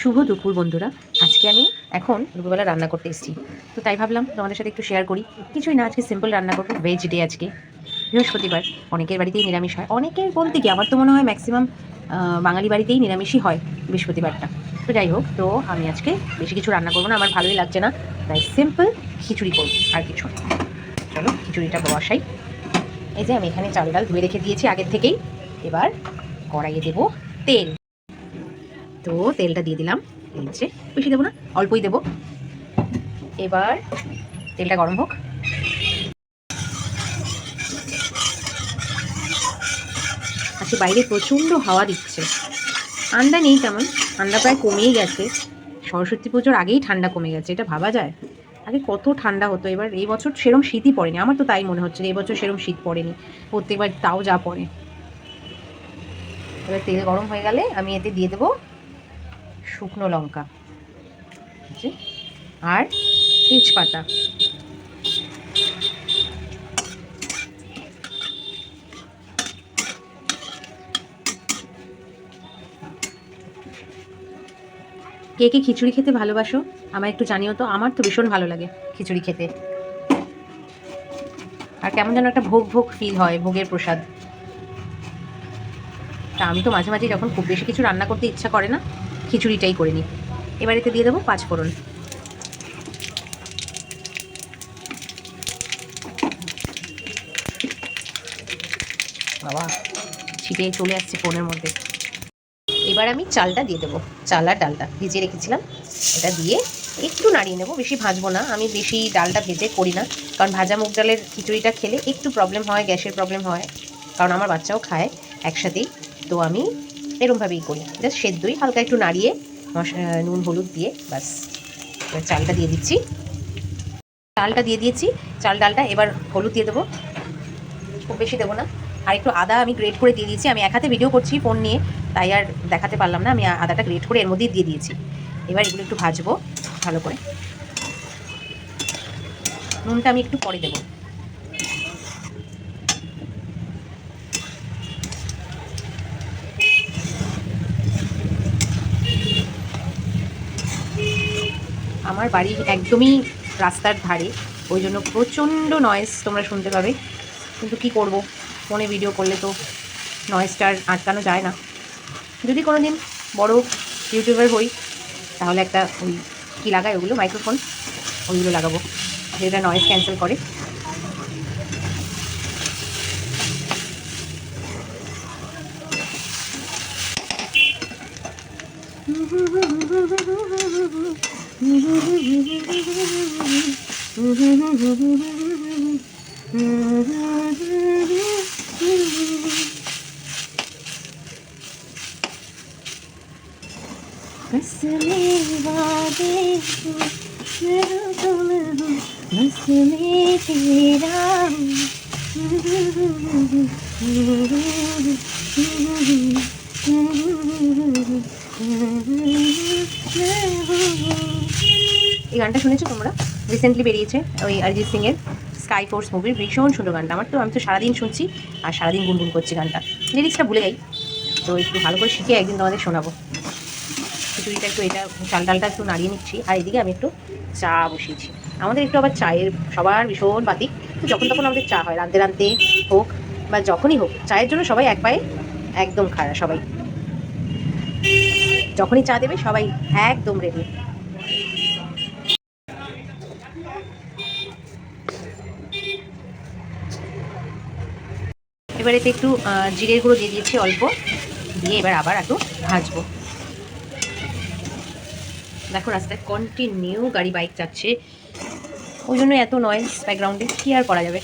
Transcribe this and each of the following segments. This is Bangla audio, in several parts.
শুভ দুপুর বন্ধুরা। আজকে আমি এখন দুপুরবেলা রান্না করতে এসেছি। তো তাই ভাবলাম তোমাদের সাথে একটু শেয়ার করি। কিছুই না, আজকে সিম্পল রান্না করব ভেজ ডে আজকে। বৃহস্পতিবার, অনেকের বাড়িতেই নিরামিষ হয়। অনেকের বলতে কি, আমার তো মনে হয় ম্যাক্সিমাম বাঙালি বাড়িতেই নিরামিষই হয় বৃহস্পতিবারটা। তো যাই হোক, তো আমি আজকে বেশি কিছু রান্না করব না, আমার ভালোই লাগছে না। তাই সিম্পল খিচুড়ি করব, আর কিছু। চলো, খিচুড়িটা বসাই। এই যে আমি এখানে চাল ডাল ধুয়ে রেখে দিয়েছি আগের থেকেই। এবার কড়াইয়ে দেবো তেল। তো তেলটা দিয়ে দিলাম, এই বেশি দেবো না, অল্পই দেবো। এবার তেলটা গরম হোক। আজকে বাইরে প্রচণ্ড হাওয়া দিচ্ছে। ঠান্ডা নেই তেমন, ঠান্ডা প্রায় কমেই গেছে। সরস্বতী পুজোর আগেই ঠান্ডা কমে গেছে, এটা ভাবা যায়। আগে কত ঠান্ডা হতো, এবার এই বছর সেরম শীতই পড়েনি। আমার তো তাই মনে হচ্ছে যে বছর সেরম শীত পড়েনি, প্রত্যেকবার তাও যা পড়ে। এবার তেল গরম হয়ে গেলে আমি এতে দিয়ে দেবো শুকনো লঙ্কা আর তেজপাতা। কে কে খিচুড়ি খেতে ভালোবাসো আমার একটু জানিও তো, আমার তো ভীষণ ভালো লাগে খিচুড়ি খেতে। আর কেমন যেন একটা ভোগ ভোগ ফিল হয়, ভোগের প্রসাদ। তা আমি তো মাঝে মাঝে যখন খুব বেশি কিছু রান্না করতে ইচ্ছা করে না খিচুড়িটাই করে নিই এবার এতে দিয়ে দেবো পাঁচ ফোড়ন। বাবা। ছিটে চলে আসছে ফোনের মধ্যে। এবার আমি চালটা দিয়ে দেবো। চাল আর ডালটা ভিজিয়ে রেখেছিলাম। এটা দিয়ে একটু নাড়িয়ে নেব বেশি ভাজবো না। আমি বেশি ডালটা ভেজে করি না। কারণ ভাজা মুগ ডালের খিচুড়িটা খেলে একটু প্রবলেম হয় গ্যাসের প্রবলেম হয়। কারণ আমার বাচ্চাও খায় একসাথেই। তো আমি এরমভাবেই করি। জাস্ট সেদ্ধই, হালকা একটু নাড়িয়ে নুন, হলুদ দিয়ে এবার চালটা দিয়ে দিচ্ছি। চালটা দিয়ে দিয়েছি। চাল ডালটা এবার হলুদ দিয়ে দেবো। খুব বেশি দেবো না। আর একটু আদা আমি গ্রেট করে দিয়ে দিয়েছি। আমি এক হাতে ভিডিও করছি ফোন নিয়ে, তাই আর দেখাতে পারলাম না। আমি আদাটা গ্রেট করে এর মধ্যেই দিয়ে দিয়েছি। এবার এগুলো একটু ভাজবো ভালো করে। নুনটা আমি একটু পরে দেবো। আমার বাড়ি একদমই রাস্তার ধারে। ওই জন্য প্রচণ্ড নয়েস তোমরা শুনতে পাবে। কিন্তু কি করব? ফোনে ভিডিও করলে তো নয়েজটা আর আটকানো যায় না। যদি কোনো দিন বড়ো ইউটিউবার হই, তাহলে একটা ওই কী লাগায় ওগুলো? মাইক্রোফোন ওইগুলো লাগাবো। যেটা নয়েজ ক্যান্সেল করে। হুম হুম হুম হুম হুম হুম হুম Kasmi vade Nurudulu Masmi tiram Nurudulu এই গানটা শুনেছো তোমরা? রিসেন্টলি বেরিয়েছে ওই অরিজিৎ সিং এর স্কাই ফোর্স মুভির ভীষণ সুন্দর গানটা। আমার তো, আমি তো সারাদিন শুনছি আর সারাদিন গুনগুন করছি গানটা। লিরিক্সটা ভুলে যাই। তো একটু ভালো করে শিখে একদিন তোমাদের শোনাবো। খিচুড়িটা একটু এটা, চাল ডালটা একটু নাড়িয়ে নিচ্ছি। আর এদিকে আমি একটু চা বসিয়েছি। আমাদের একটু আবার চায়ের, সবার ভীষণ বাতি তো যখন তখন আমাদের চা হয়, রাঁধতে রাঁধতে হোক বা যখনই হোক, চায়ের জন্য সবাই এক পায়ে একদম খাড়া সবাই। যখনই চা দেবে, সবাই একদম রেডি এবার এতে একটু জিরের গুঁড়ো দিয়ে দিয়েছি অল্প। দিয়ে এবার আবার একটু ভাজবো। দেখো, রাস্তায় কন্টিনিউ গাড়ি বাইক যাচ্ছে। ওই জন্য এত নয়েজ ব্যাকগ্রাউন্ডে কি আর করা যাবে?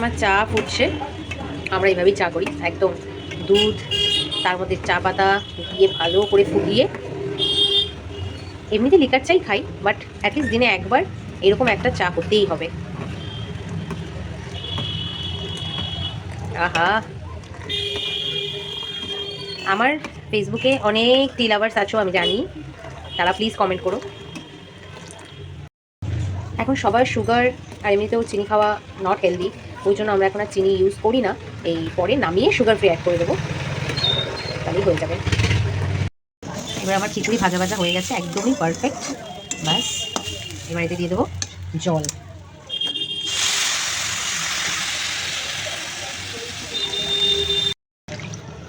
আমার চা ফুটছে। আমরা এইভাবেই চা করি। একদম দুধ, তার মধ্যে চা পাতা দিয়ে ভালো করে ফুটিয়ে। এমনিতে লিকার চাই খাই বাট অ্যাটলিস্ট দিনে একবার এরকম একটা চা হতেই হবে। আহা! আমার ফেসবুকে অনেক টি লাভার্স আছো, আমি জানি। তারা প্লিজ কমেন্ট করো। এখন সবার সুগার আর এমনিতেও চিনি খাওয়া নট হেলদি ওই জন্য আমরা এখন আর চিনি ইউজ করি না। এই পরে নামিয়ে সুগার ফ্রি অ্যাড করে দেবো। তাহলেই হয়ে যাবে। এবার আমার খিচুড়ি ভাজা ভাজা হয়ে গেছে, একদমই পারফেক্ট ব্যাস, এবার এতে দিয়ে দেবো জল।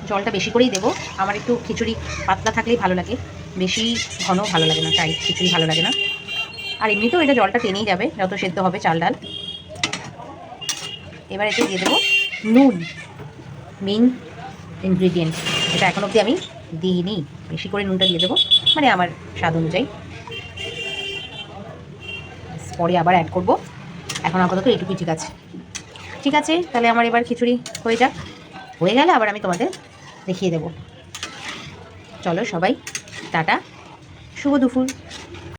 জলটা বেশি করেই দেবো। আমার একটু খিচুড়ি পাতলা থাকলেই ভালো লাগে। বেশি ঘন ভালো লাগে না টাইট খিচুড়ি ভালো লাগে না। আর এমনিতেও এটা জলটা টেনেই যাবে, যত সেদ্ধ হবে চাল ডাল। এবার এতে দিয়ে দেবো নুন মেন ইনগ্রিডিয়েন্ট এটা এখন অবধি আমি দিইনি। বেশি করে নুনটা দিয়ে দেবো মানে আমার স্বাদ অনুযায়ী। পরে আবার অ্যাড করব। এখন আপাতত এটুকুই ঠিক আছে। ঠিক আছে, তাহলে আমার এবার খিচুড়ি হয়ে যাক। হয়ে গেলে আবার আমি তোমাদের দেখিয়ে দেবো। চলো সবাই, টাটা। শুভ দুপুর।